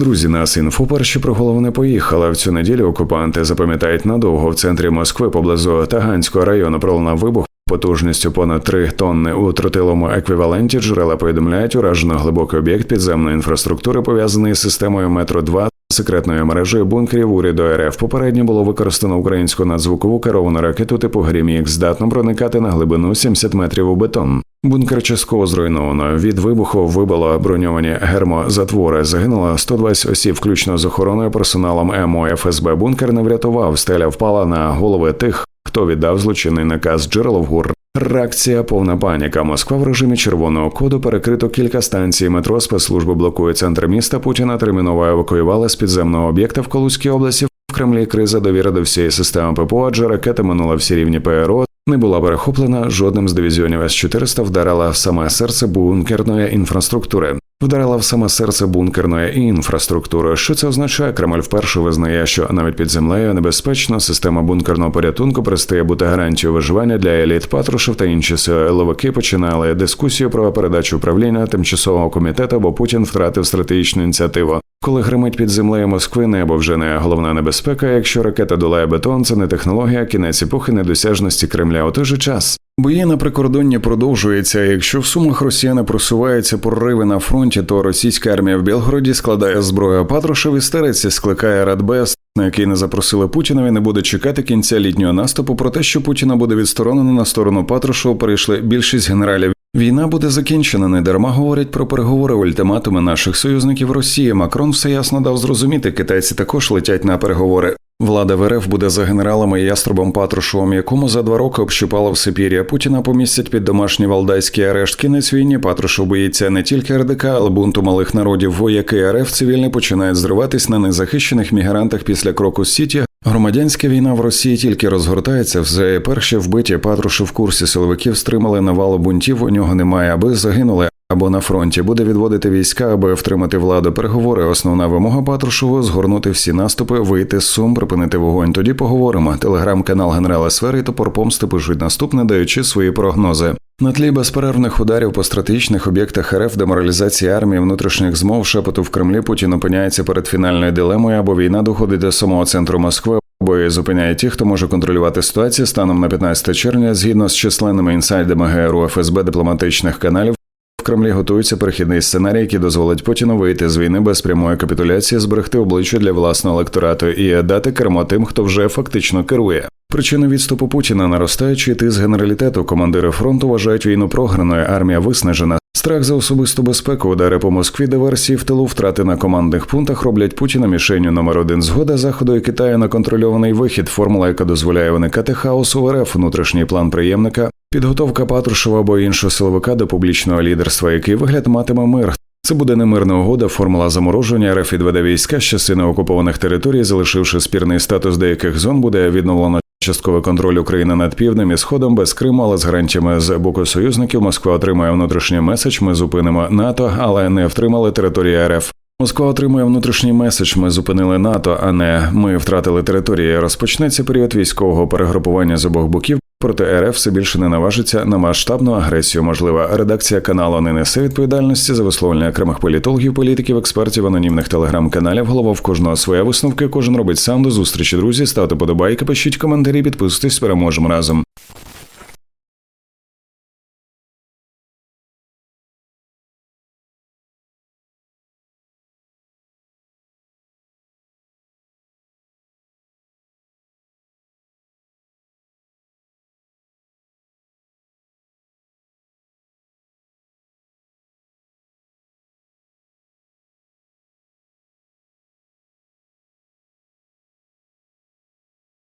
Друзі, нас інфо перші про головне поїхали. В цю неділю окупанти запам'ятають надовго в центрі Москви поблизу Таганського району пролунав вибух. Потужністю понад 3 тонни у тротиловому еквіваленті джерела повідомляють уражено глибокий об'єкт підземної інфраструктури, пов'язаний з системою метро 2 секретною мережею бункерів уряду РФ. Попередньо було використано українську надзвукову керовану ракету типу Грімік, здатну проникати на глибину 70 метрів у бетон. Бункер частково зруйновано. Від вибуху вибило броньовані гермозатвори. Загинуло 120 осіб, включно з охороною персоналом МО ФСБ. Бункер не врятував. Стеля впала на голови тих, хто віддав злочинний наказ джерело в ГУР. Реакція повна паніка. Москва в режимі червоного коду перекрито кілька станцій метро. Спецслужби блокують центр міста. Путіна терміново евакуювали з підземного об'єкта в Калузькій області. В Кремлі криза довіри до всієї системи ППО, адже ракета минула всі рівні ПРО. Не була перехоплена жодним з дивізіонів С-400 вдарила в саме серце бункерної інфраструктури. Вдарила в саме серце бункерної інфраструктури. Що це означає? Кремль вперше визнає, що навіть під землею небезпечно система бункерного порятунку перестає бути гарантією виживання для еліт Патрушев та інші силовики починали дискусію про передачу управління тимчасового комітету, бо Путін втратив стратегічну ініціативу. Коли гримить під землею Москви, небо вже не головна небезпека. Якщо ракета долає бетон, це не технологія, кінець епохи недосяжності Кремля. У той же час бої на прикордонні продовжуються. Якщо в сумах росіяни просуваються прориви на фронті, то російська армія в Білгороді складає зброю. Патрушев істериці скликає Радбез, на який не запросили Путінові, не буде чекати кінця літнього наступу. Про те, що Путіна буде відсторонено на сторону Патрушева, перейшли більшість генералів. Війна буде закінчена. Не дарма говорять про переговори ультиматуми наших союзників Росії. Макрон все ясно дав зрозуміти. Китайці також летять на переговори. Влада в РФ буде за генералами Яструбом Патрушевим, якому за два роки общипало в Сибірі. Путіна помістять під домашній валдайський арешт. Кінець війні Патрушев боїться не тільки РДК, але бунту малих народів. Вояки РФ цивільні починають зриватись на незахищених мігрантах після кроку Сіті. Громадянська війна в Росії тільки розгортається. Вже перші вбиті Патрушев в курсі силовиків стримали навалу бунтів. У нього немає, аби загинули. Або на фронті буде відводити війська, аби втримати владу. Переговори. Основна вимога Патрушеву згорнути всі наступи, вийти з сум, припинити вогонь. Тоді поговоримо. Телеграм-канал генерала Сфери і топор помсти пишуть наступне, даючи свої прогнози. На тлі безперервних ударів по стратегічних об'єктах РФ, деморалізації армії, внутрішніх змов, шепоту в Кремлі Путін опиняється перед фінальною дилемою, або війна доходить до самого центру Москви. Бої зупиняє ті, хто може контролювати ситуацію станом на 15 червня, згідно з численними інсайдами ГРУ ФСБ дипломатичних каналів. В Кремлі готується перехідний сценарій, який дозволить Путіну вийти з війни без прямої капітуляції, зберегти обличчя для власного електорату і дати кермо тим, хто вже фактично керує. Причини відступу Путіна наростаючий тиск генералітету. Командири фронту вважають війну програною, армія виснажена. Страх за особисту безпеку, удари по Москві, диверсії в тилу, втрати на командних пунктах роблять Путіна мішенню номер один. Згода заходу і Китаю на контрольований вихід. Формула, яка дозволяє уникати хаосу в РФ, внутрішній план приємника, підготовка Патрушева або іншого силовика до публічного лідерства, який вигляд матиме мир. Це буде немирна угода, формула замороження РФ відведе війська з частини окупованих територій, залишивши спірний статус деяких зон, буде відновлено частковий контроль України над півднем і сходом без Криму, але з гарантіями з боку союзників. Москва отримує внутрішній меседж. Ми зупинимо НАТО, але не втримали території РФ. Москва отримує внутрішній меседж. Ми зупинили НАТО, а не ми втратили території. Розпочнеться період військового перегрупування з обох боків. Проте РФ все більше не наважиться на масштабну агресію. Можлива редакція каналу не несе відповідальності за висловлення окремих політологів, політиків, експертів, анонімних телеграм-каналів. Голова в кожного своя висновки. Кожен робить сам до зустрічі. Друзі, ставте подобайки, пишіть коментарі, підписуйтесь. Переможемо разом.